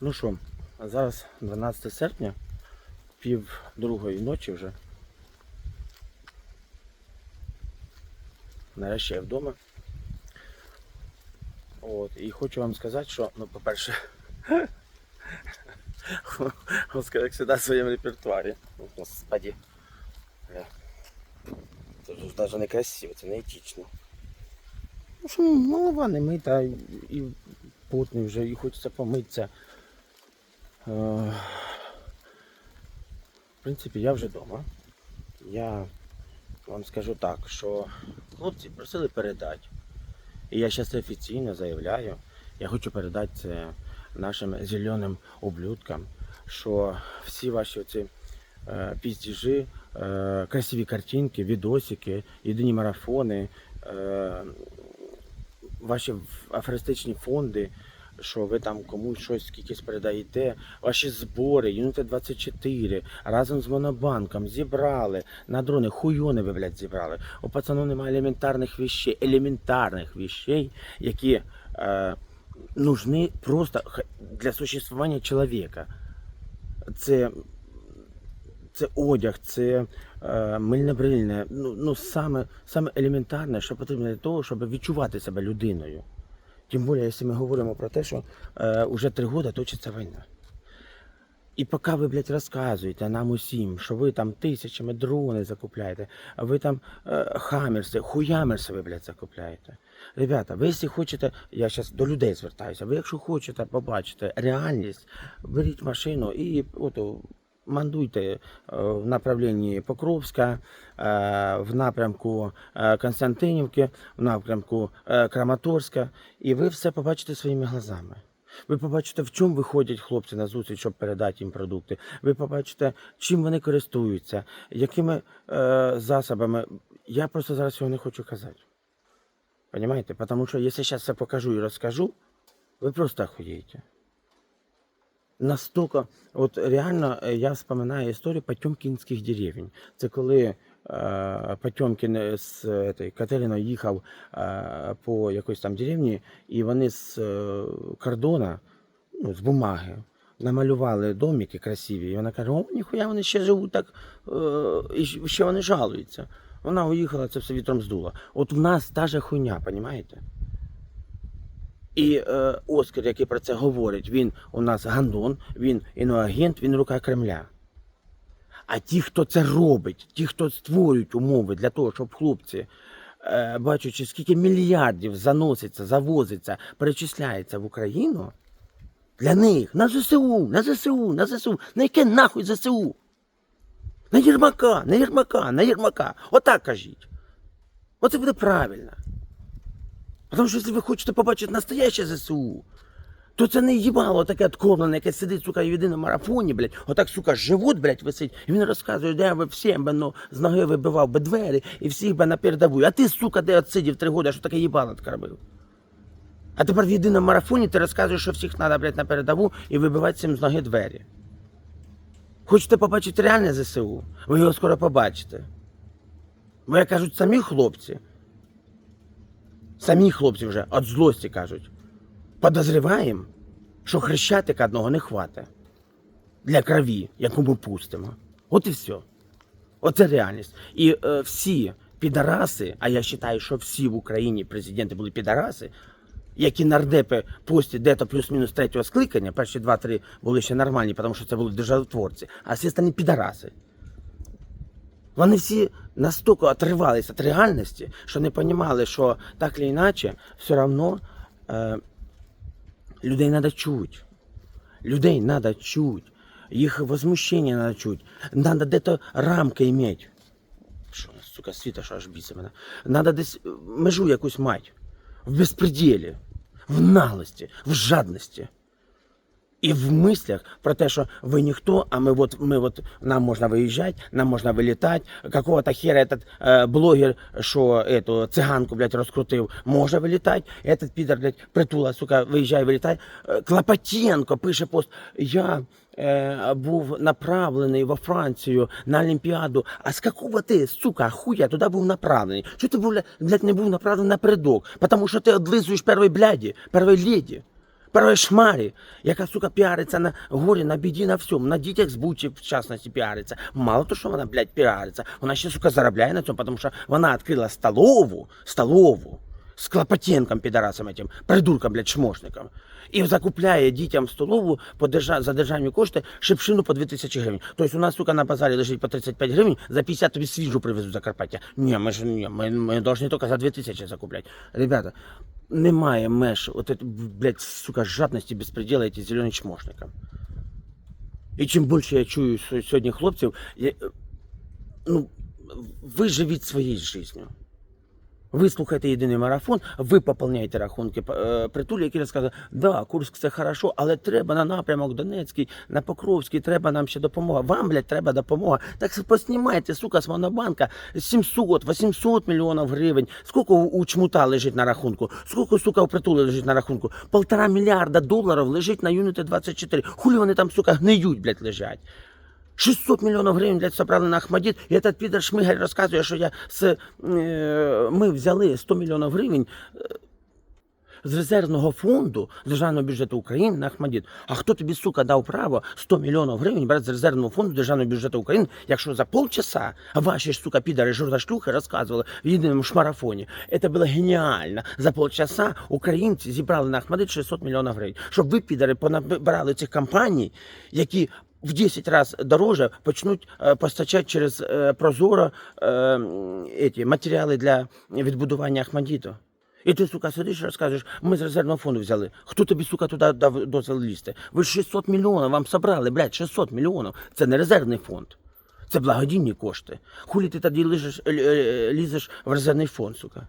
Ну що, зараз 12 серпня, пів другої ночі вже. Нарешті я вдома. От, і хочу вам сказати, що, ну, по-перше, як завжди, в своєму репертуарі. О, Господи. Це ж навіть не красиво, це не етично. Ну що, голова не мита, і потний вже, і хочеться помитися. Е, В принципі, я вже вдома. Я вам скажу так, що хлопці просили передати. І я зараз офіційно заявляю, я хочу передати це нашим зеленим ублюдкам, що всі ваші оці е, піздіжі, е, красиві картинки, відосики, єдині марафони, е, ваші афористичні фонди, що ви там комусь щось скількись передаєте, ваші збори, Юніти 24, разом з Монобанком зібрали на дрони, хуйони ви, блядь, зібрали. У пацану немає елементарних вещей, елементарних вещей, які е, нужны просто для существування чоловіка. Це, це одяг, це е, мильне брильне, ну, ну саме, саме елементарне, що потрібно для того, щоб відчувати себе людиною. Тим більше, якщо ми говоримо про те, що е, вже три роки точиться війна. І поки ви, блядь, розказуєте нам усім, що ви там тисячами дрони закупляєте, а ви там е, хаммерси, хуямерси ви, блядь, закупляєте. Ребята, ви якщо хочете, я зараз до людей звертаюся, ви якщо хочете побачити реальність, беріть машину і ото, мандуйте е, в направленні Покровська, е, в напрямку е, Константинівки, в напрямку Краматорська, і ви все побачите своїми глазами. Ви побачите, в чому виходять хлопці на зустріч, щоб передати їм продукти. Ви побачите, чим вони користуються, якими е, засобами. Я просто зараз цього не хочу казати. Понимаете? Потому що якщо зараз все покажу і розкажу, ви просто охуєєте. Настолько, от реально е, я вспоминаю історію Потьомкінських деревень. Це коли е, Потьомкін з этой, Катериною їхав е, по якоїсь там деревні, і вони з е, кордона, ну, з бумаги, намалювали домики красиві. І вона каже, о, ніхуя вони ще живуть так, е, і ще вони жалуються. Вона уїхала, це все вітром здуло. От в нас та же хуйня, розумієте? І е, Оскар, який про це говорить, він у нас гандон, він іноагент, він рука Кремля. А ті, хто це робить, ті, хто створюють умови для того, щоб хлопці, е, бачачи, скільки мільярдів заноситься, завозиться, перечисляється в Україну, для них на ЗСУ, на ЗСУ, на ЗСУ, на яке нахуй ЗСУ? На Єрмака, на Єрмака, на Єрмака. Отак кажіть. Оце буде правильно. Тому що якщо ви хочете побачити настояще ЗСУ, то це не їбало таке откормлене, яке сидить, сука, в єдиному марафоні, блядь, отак, сука, живот, блядь, висить, і він розказує, де я би всім би, ну, з ноги вибивав би двері і всіх би на передову. А ти, сука, де отсидів три роки, що таке їбало робив? А тепер в єдиному марафоні ти розказуєш, що всіх треба, блядь, на передову і вибивати всім з ноги двері. Хочете побачити реальне ЗСУ? Ви його скоро побачите. Бо як кажуть самі хлопці, самі хлопці вже від злості кажуть, подозріваємо, що хрещатика одного не хватить для крові, яку ми пустимо. От і все. Оце реальність. І е, всі підараси, а я вважаю, що всі в Україні президенти були підараси, які нардепи постять дето плюс-мінус третього скликання, перші два-три були ще нормальні, тому що це були державотворці, а всі останні підараси. Вони всі настільки отривалися від реальності, що не розуміли, що так чи інакше, все одно е, людей треба чути. Людей треба чути. Їх возмущення треба чути. Треба десь рамки мати. Що, сука, світа, що аж біться мене. Треба десь е, межу якусь мати. В безпреділі, в наглості, в жадності. І в мислях про те, що ви ніхто, а ми от, ми от, нам можна виїжджати, нам можна вилітати. Какого-то хера этот е, блогер, що ету, циганку, блядь, розкрутив, може вилітати. Этот підер, блядь, притула, сука, виїжджає, вилітає. Е, Клопотенко пише пост. Я е, був направлений во Францію на Олімпіаду. А з какого ти, сука, хуя туди був направлений? Що ти, блядь, не був направлений напередок? Потому що ти одлизуєш першої бляді, першої леді. Первой шмарі, яка, сука, піариться на горі, на біді, на всьому, на дітях з Бучі, в частності, піариться. Мало то, що вона, блядь, піариться, вона ще, сука, заробляє на цьому, тому що вона відкрила столову, столову, з Клопотенком, підарасом этим, придурком, блядь, шмошником. І закупляє дітям столову по держа... за державні кошти шипшину по 2000 гривень. Тобто у нас, сука, на базарі лежить по 35 гривень, за 50 тобі свіжу привезуть з Закарпаття. Ні, ми ж ні, ми, ми должны тільки за 2000 закупляти. Ребята, немає меж, от, это, блядь, сука, жадності, безпреділа, эти зелені чмошникам. І чим більше я чую с- сьогодні хлопців, я, е, ну, ви живіть своєю життю. Ви слухаєте єдиний марафон, ви поповняєте рахунки е, притулі, які розказують, да, Курськ це хорошо, але треба на напрямок Донецький, на Покровський, треба нам ще допомога. Вам, блядь, треба допомога. Так поснімайте, сука, з Монобанка 700-800 мільйонів гривень. Скільки у чмута лежить на рахунку? Скільки, сука, у притулі лежить на рахунку? Полтора мільярда доларів лежить на Юніти 24. Хулі вони там, сука, гниють, блядь, лежать. 600 мільйонів гривень блядь, собрали на Ахмадіт, і этот підер Шмигаль розказує, що я з, е, ми взяли 100 мільйонів гривень з резервного фонду Державного бюджету України на Ахмадіт. А хто тобі, сука, дав право 100 мільйонів гривень брати з резервного фонду Державного бюджету України, якщо за полчаса ваші ж, сука, підари журнашлюхи розказували в єдиному шмарафоні. Це було геніально. За полчаса українці зібрали на Ахмадит 600 мільйонів гривень. Щоб ви, підари, понабирали цих компаній, які в 10 разів дороже почнуть е, постачати через е, Прозоро е, эти, матеріали для відбудування Ахмадіту. І ти, сука, сидиш і розказуєш, ми з резервного фонду взяли. Хто тобі, сука, туди дав дозвіл лізти? Ви ж 600 мільйонів вам собрали, блядь, 600 мільйонів. Це не резервний фонд. Це благодійні кошти. Хулі ти тоді е, лізеш в резервний фонд, сука.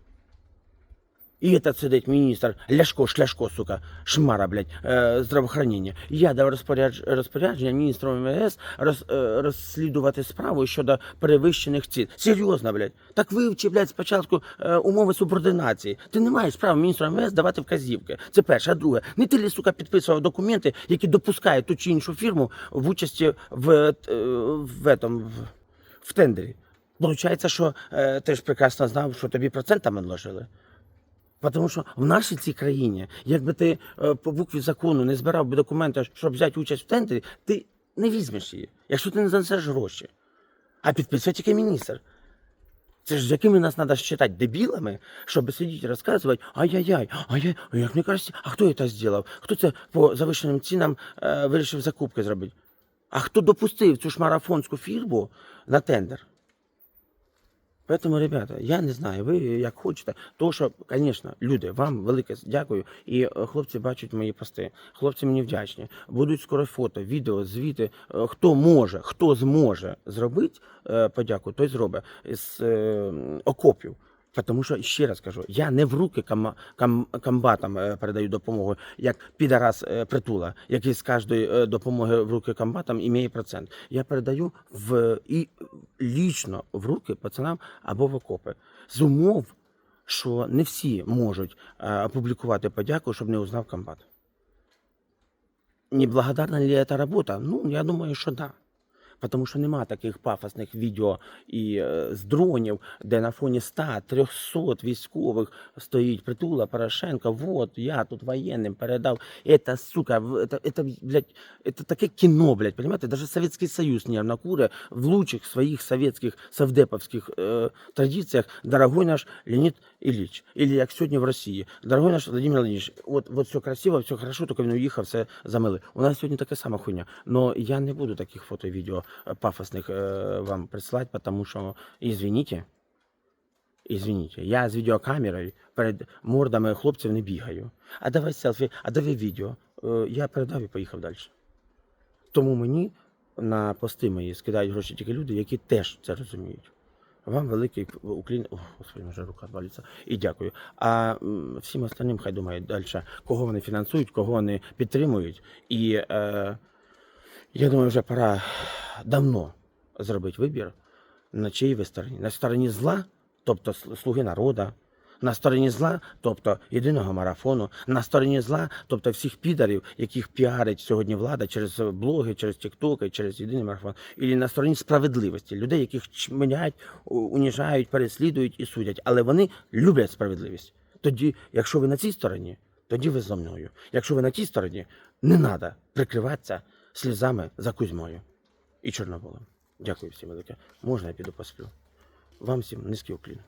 І этот сидить міністр Ляшко, Шляшко, сука, шмара, блядь, е, здравоохранення. Я дав розпорядж, розпорядження міністру МВС роз, е, розслідувати справу щодо перевищених цін. Серйозно, блядь. Так вивчи, блядь, спочатку е, умови субординації. Ти не маєш права міністру МВС давати вказівки. Це перше. А друге, не ти ли, сука, підписував документи, які допускають ту чи іншу фірму в участі в, е, в, этом, в, в тендері. Получається, що е, ти ж прекрасно знав, що тобі процентами наложили. Тому що в нашій цій країні, якби ти е, по букві закону не збирав би документи, щоб взяти участь в тендері, ти не візьмеш її, якщо ти не занесеш гроші. А підписує тільки міністр. Це ж з якими нас треба считати дебілами, щоб сидіти і розказувати, ай-яй-яй, ай-яй, як не кажеться, а хто це зробив? Хто це по завищеним цінам е, вирішив закупки зробити? А хто допустив цю ж марафонську фірму на тендер? Поэтому, ребята, я не знаю, ви як хочете. То, що, звісно, люди, вам велике дякую. І е, хлопці бачать мої пости. Хлопці мені вдячні. Будуть скоро фото, відео, звіти. Е, Хто може, хто зможе зробити е, подяку, той зробить з окопів. Тому що ще раз кажу, я не в руки кам, кам, комбатам е, передаю допомогу, як підарас е, притула, який з кожної е, допомоги в руки комбатам імеє процент. Я передаю в і лічно в руки пацанам або в окопи з умов, що не всі можуть е, опублікувати подяку, щоб не узнав комбат. Неблагодарна ли эта работа? Ну, я думаю, що да Тому що нема таких пафосних відео і е, з дронів, де на фоні 100-300 військових стоїть притула Порошенко. Вот, я тут воєнним передав. Это, сука, в- это, это, блядь, это таке кіно, блядь, понимаете? Даже Советский Союз нервно куря в лучших своих советских, совдеповских э, традициях дорогой наш Леонид Ильич. Или як сьогодні в Росії. Дорогой наш Владимир Владимирович, от, от все красиво, все хорошо, тільки він уїхав, все замили. У нас сьогодні така сама хуйня. Но я не буду таких фото і відео е, пафосних е, вам прислати, тому що, извините, Извините, я з відеокамерою перед мордами хлопців не бігаю. А давай селфі, а давай відео. Е, Я передав і поїхав далі. Тому мені на пости мої скидають гроші тільки люди, які теж це розуміють. Вам великий уклін. О, господи, вже рука валиться. І дякую. А всім остальним хай думають далі, кого вони фінансують, кого вони підтримують. І е, я думаю, вже пора давно зробити вибір, на чиїй ви стороні. На стороні зла, тобто слуги народа, на стороні зла, тобто єдиного марафону, на стороні зла, тобто всіх підарів, яких піарить сьогодні влада через блоги, через тіктоки, через єдиний марафон, і на стороні справедливості, людей, яких чминять, у- уніжають, переслідують і судять. Але вони люблять справедливість. Тоді, якщо ви на цій стороні, тоді ви зо мною. Якщо ви на тій стороні, не треба прикриватися слізами за Кузьмою і Чорноболем. Дякую всім велике. Можна я піду посплю. Вам всім низький уклін.